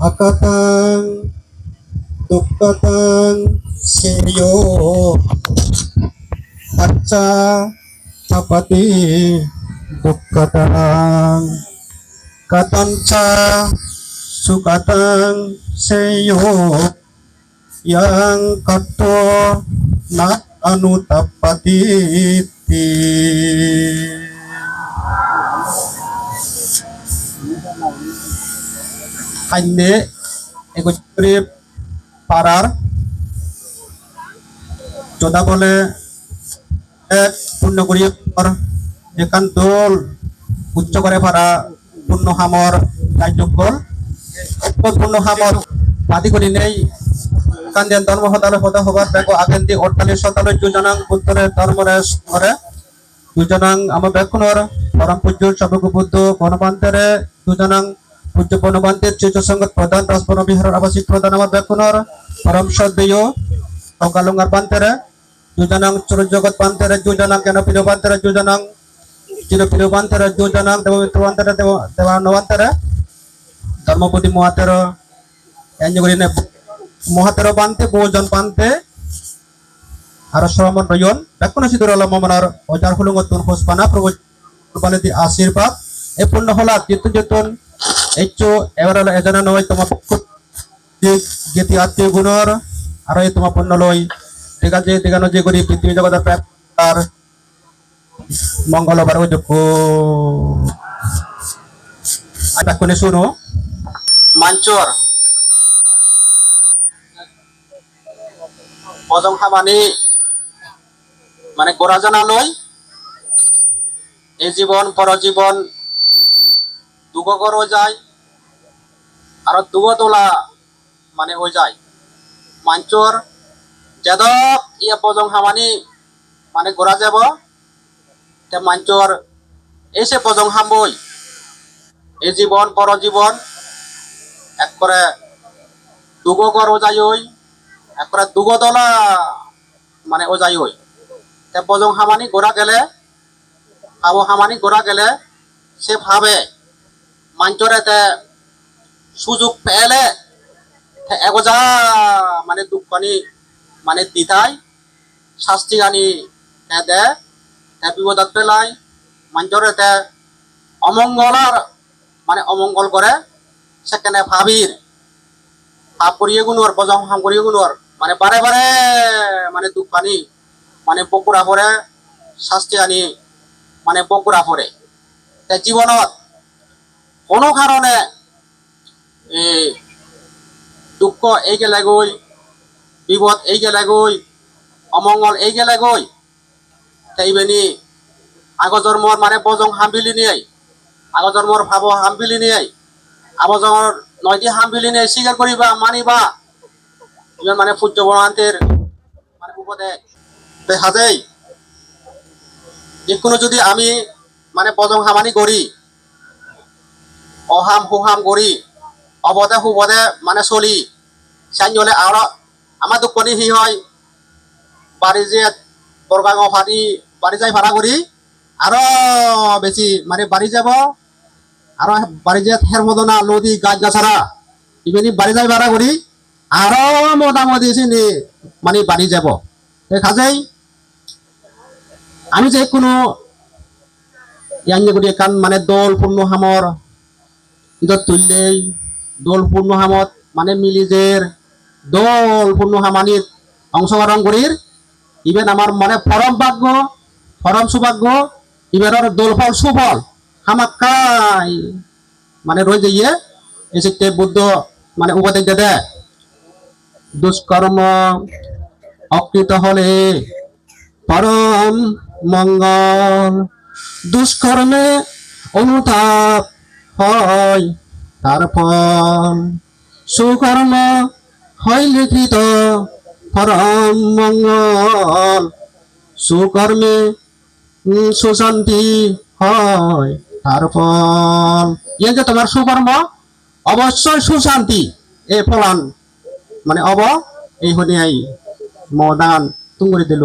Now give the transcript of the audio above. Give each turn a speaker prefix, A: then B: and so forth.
A: akatang tukatang seryo atsa tapati tukatang katanca sukatang seyo yang kato nak anu tapati ti. Hande একত্রে পাড়ার যোদা বলে এক পূর্ণ করিয়ে পর দোল, উচ্চ করে পারা পূর্ণ হামর কার্যকল পূর্ণ হামর করি নেই। কান্দিয়ান ধর্ম হতালে হতা হবার বেগো আগেন্দি অট্টালি সতালে যোজনাং উত্তরে ধর্মরে করে। দুজনাং আমার বেক্ষণর পরম পূজ্য সবক বুদ্ধ বনবান্তেরে, দুজনাং পূজ্য বনবান্তের সংগত প্রধান রাজবন বিহারের আবাসিক প্রধান আমার বেক্ষণর পরম সদ্দেয় অকালঙ্গার বান্তেরে, দুজনাং চুর জগৎ বান্তেরে, দুজনাং জ্ঞান প্রিয় বান্তেরে, দুজনাং চির প্রিয় দুজনাং দেবমিত্র দেব ধর্মপতি মহাতের এঞ্জগরিনে মহাতের বান্তে, বহুজন বান্তে, আর শ্রমণ রয়ন বেকুন সিদুর আলম মমনার, অজার হুলুং তুন হোসপানা প্রভু আশীর্বাদ, এ পূর্ণ হলা জিতুন হলো এজনা নয় তোমার গীতি আত্মীয় গুণর আর তোমার পূর্ণ লই ঠিক আছে দেখানো যে করি পৃথিবী জগতের প্রাপ্তার মঙ্গলবার দুঃখ আটা কোনে শুনো মাঞ্চর খামানি মানে গোড়া জানা লই এই জীবন পরজীবন দুগর ও যায়, আর দুগ তোলা মানে ও যায়। মাঞ্চর যাদব ইয়া পদং হামানি মানে গোড়া যাব, তে মাঞ্চর এসে পদং হামবই। এই জীবন পরজীবন এক করে দুগর ও যায় ওই, এক একরা দুগদলা মানে ও যাই হই তে বজং হামানি গোড়া গেলে আবো হামানি গোড়া গেলে সে ভাবে। মাঞ্চরে তে সুযোগ পেলে এগোজা মানে দুঃখানি মানে দিতাই শাস্তি গানি তে দে তে বিপদত পেলাই। মাঞ্চরে তে অমঙ্গলার মানে অমঙ্গল করে সেখানে ভাবির। হাফ করিয়ে গুনোর বজং হাম করিয়ে গুনোর মানে বারে বারে মানে দুঃখ আনি মানে বকুৰা পৰে শাস্তি আনি মানে বকুৰা পৰে তে জীৱনত কোনো কাৰণে এই দুঃখ এই গেলে গৈ, বিপদ এই গেলে গৈ অমংগল এই গেলে গৈ তে ইবেনি আগৰ জন্মৰ মানে বজং হাম্বিলি নিয়াই আগৰ জন্মৰ ভাব হাম্বিলি নিয়াই আবজঙৰ নয়টি হাম্বিলি নিয়ে স্বীকার করিবা মানিবা, ইমান মানে সূর্য বরান্তের মানে উপদে দেখা যায় যিকোনো যদি আমি মানে বজং হামানি করি অহাম সুহাম করি অবদে সুবদে মানে চলি। চাইলে আৰু আমাৰ দুখনি সি হয়। বাৰী যে বৰগাং ভাড়ি বাৰী যাই ভাড়া কৰি, আৰু বেছি মানে বাৰী যাব, আৰু বাৰী যে হেৰ মদনা নদী গাছ গাছারা ইভেনি বাৰী যাই ভাড়া কৰি, আৰু মোটামুটি চিনি মানে বাৰী যাব। দেখা যায় আমি যে কোনো ইয়াঙ্গে গুড়ি কান মানে দল পূর্ণ হামর ইদত তুললেই দল পূর্ণ হামত মানে মিলিজের দল পূর্ণ হামানিত অংশগ্রহণ করির। ইভেন আমার মানে পরম ভাগ্য পরম সৌভাগ্য ইভেনের দোল ফল সুফল হামাক্কাই মানে রয়ে যাইয়ে এসে বুদ্ধ মানে উপদেশ দে দুষ্কর্ম অকৃত হলে পরম মঙ্গল, দুষ্কর্মে অনুতাপ হয়। তার ফল সুকর্ম হয় লিখিত, পরম মঙ্গল। সুকর্মে সুশান্তি হয়। তার ফল ইয়ে যে তোমার সুকর্ম, অবশ্যই সুশান্তি, এ ফলান। মানে অব, এই আই মদান, তুঙ্গুরি দিল।